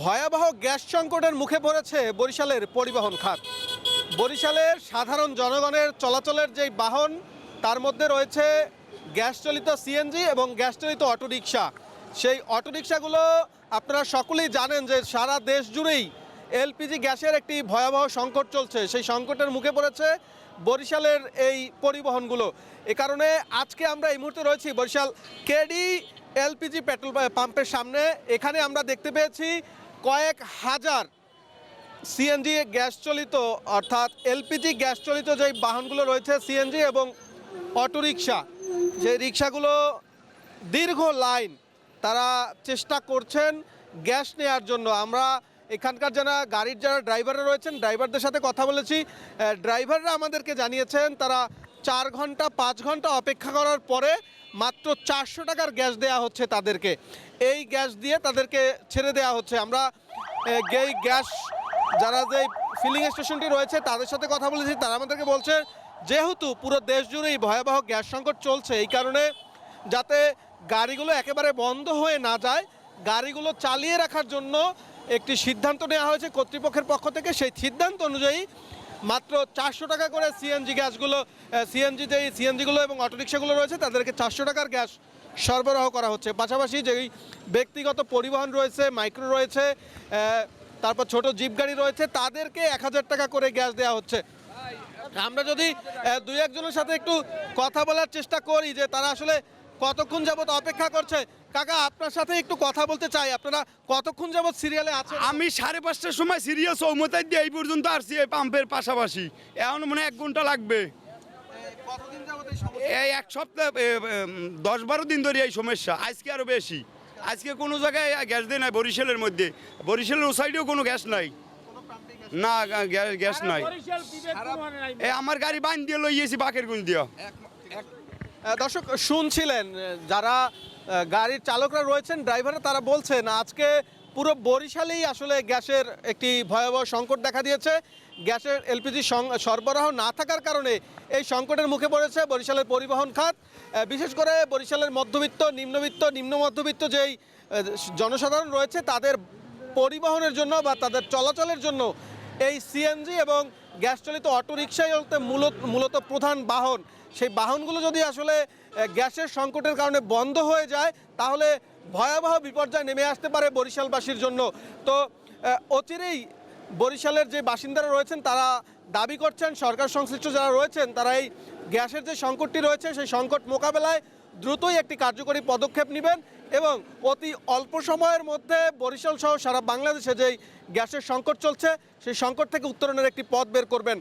ভয়াবহ গ্যাস সংকটের মুখে পড়েছে বরিশালের পরিবহন খাত। বরিশালের সাধারণ জনগণের চলাচলের যেই বাহন, তার মধ্যে রয়েছে গ্যাস চলিত সিএনজি এবং গ্যাস চলিত অটোরিকশা। সেই অটোরিকশাগুলো আপনারা সকলেই জানেন যে সারা দেশ জুড়েই এলপিজি গ্যাসের একটি ভয়াবহ সংকট চলছে। সেই সংকটের মুখে পড়েছে বরিশালের এই পরিবহনগুলো। এ কারণে আজকে আমরা এই মুহূর্তে রয়েছি বরিশাল কেডি এলপিজি পেট্রোল পাম্পের সামনে। এখানে আমরা দেখতে পেয়েছি কয়েক হাজার সিএনজি গ্যাস চালিত, অর্থাৎ এলপিজি গ্যাস চালিত যে বাহনগুলো রয়েছে, সিএনজি এবং অটোরিকশা যে রিক্সাগুলো দীর্ঘ লাইন তারা চেষ্টা করছেন গ্যাস নেওয়ার জন্য। আমরা এখানকার যারা গাড়ির যারা ড্রাইভাররা রয়েছেন ড্রাইভারদের সাথে কথা বলেছি। ড্রাইভাররা আমাদেরকে জানিয়েছেন, তারা চার ঘণ্টা, পাঁচ ঘণ্টা অপেক্ষা করার পরে মাত্র চারশো টাকার গ্যাস দেওয়া হচ্ছে তাদেরকে। এই গ্যাস দিয়ে তাদেরকে ছেড়ে দেওয়া হচ্ছে। আমরা এই গ্যাস, যারা যে ফিলিং স্টেশনটি রয়েছে, তাদের সাথে কথা বলেছি। তারা আমাদেরকে বলছে, যেহেতু পুরো দেশ জুড়েই ভয়াবহ গ্যাস সংকট চলছে, এই কারণে যাতে গাড়িগুলো একেবারে বন্ধ হয়ে না যায়, গাড়িগুলো চালিয়ে রাখার জন্য একটি সিদ্ধান্ত নেওয়া হয়েছে কর্তৃপক্ষের পক্ষ থেকে। সেই সিদ্ধান্ত অনুযায়ী মাত্র চারশো টাকা করে সিএনজি গ্যাসগুলো সিএনজি যেই সিএনজিগুলো এবং অটোরিকশাগুলো রয়েছে, তাদেরকে চারশো টাকার গ্যাস সরবরাহ করা হচ্ছে। পাশাপাশি যেই ব্যক্তিগত পরিবহন রয়েছে, মাইক্রো রয়েছে তারপর ছোট জিপ গাড়ি রয়েছে, তাদেরকে এক হাজার টাকা করে গ্যাস দেওয়া হচ্ছে। আমরা যদি দুই একজনের সাথে একটু কথা বলার চেষ্টা করি যে তারা আসলে কতক্ষণ যাবত অপেক্ষা করছে? কাকা আপনার সাথে একটু কথা বলতে চাই। আপনারা কতক্ষণ যাবত সিরিয়ালে আছেন? আমি সাড়ে পাঁচটার সময় সিরিয়াল চৌমতায় দিয়ে এই পর্যন্ত আসছি এই পাম্পের পাশাপাশি। এখন মনে হয় এক ঘণ্টা লাগবে। এই এক সপ্তাহ দশ বারো দিন ধরে এই সমস্যা। আজকে আরও বেশি। আজকে কোনো জায়গায় গ্যাস দেয় নাই বরিশালের মধ্যে। বরিশালের ও সাইডেও কোনো গ্যাস নাই। না গ্যাস নাই। এ আমার গাড়ি বাইন দিয়ে লইয়েছি বাকের গুণ দিয়া দর্শক, শুনছিলেন, যারা গাড়ির চালকরা রয়েছেন ড্রাইভাররা তারা বলছেন, আজকে পুরো বরিশালেই আসলে গ্যাসের একটি ভয়াবহ সংকট দেখা দিয়েছে। গ্যাসের এলপিজি সরবরাহ না থাকার কারণে এই সংকটের মুখে পড়েছে বরিশালের পরিবহন খাত। বিশেষ করে বরিশালের মধ্যবিত্ত, নিম্নবিত্ত, নিম্ন মধ্যবিত্ত যেই জনসাধারণ রয়েছে, তাদের পরিবহনের জন্য বা তাদের চলাচলের জন্য এই সিএনজি এবং গ্যাস চালিত অটোরিকশাই হতে মূলত মূলত প্রধান বাহন। সেই বাহনগুলো যদি আসলে গ্যাসের সংকটের কারণে বন্ধ হয়ে যায়, তাহলে ভয়াবহ বিপর্যয় নেমে আসতে পারে বরিশালবাসীর জন্য। তো অচিরেই বরিশালের যে বাসিন্দারা রয়েছেন, তারা দাবি করছেন, সরকার সংশ্লিষ্ট যারা রয়েছেন, তারা এই গ্যাসের যে সংকটটি রয়েছে, সেই সংকট মোকাবেলায় দ্রুতই একটি কার্যকরী পদক্ষেপ নেবেন এবং অতি অল্প সময়ের মধ্যে বরিশাল সহ সারা বাংলাদেশে যেই গ্যাসের সংকট চলছে, সেই সংকট থেকে উত্তরণের একটি পথ বের করবেন।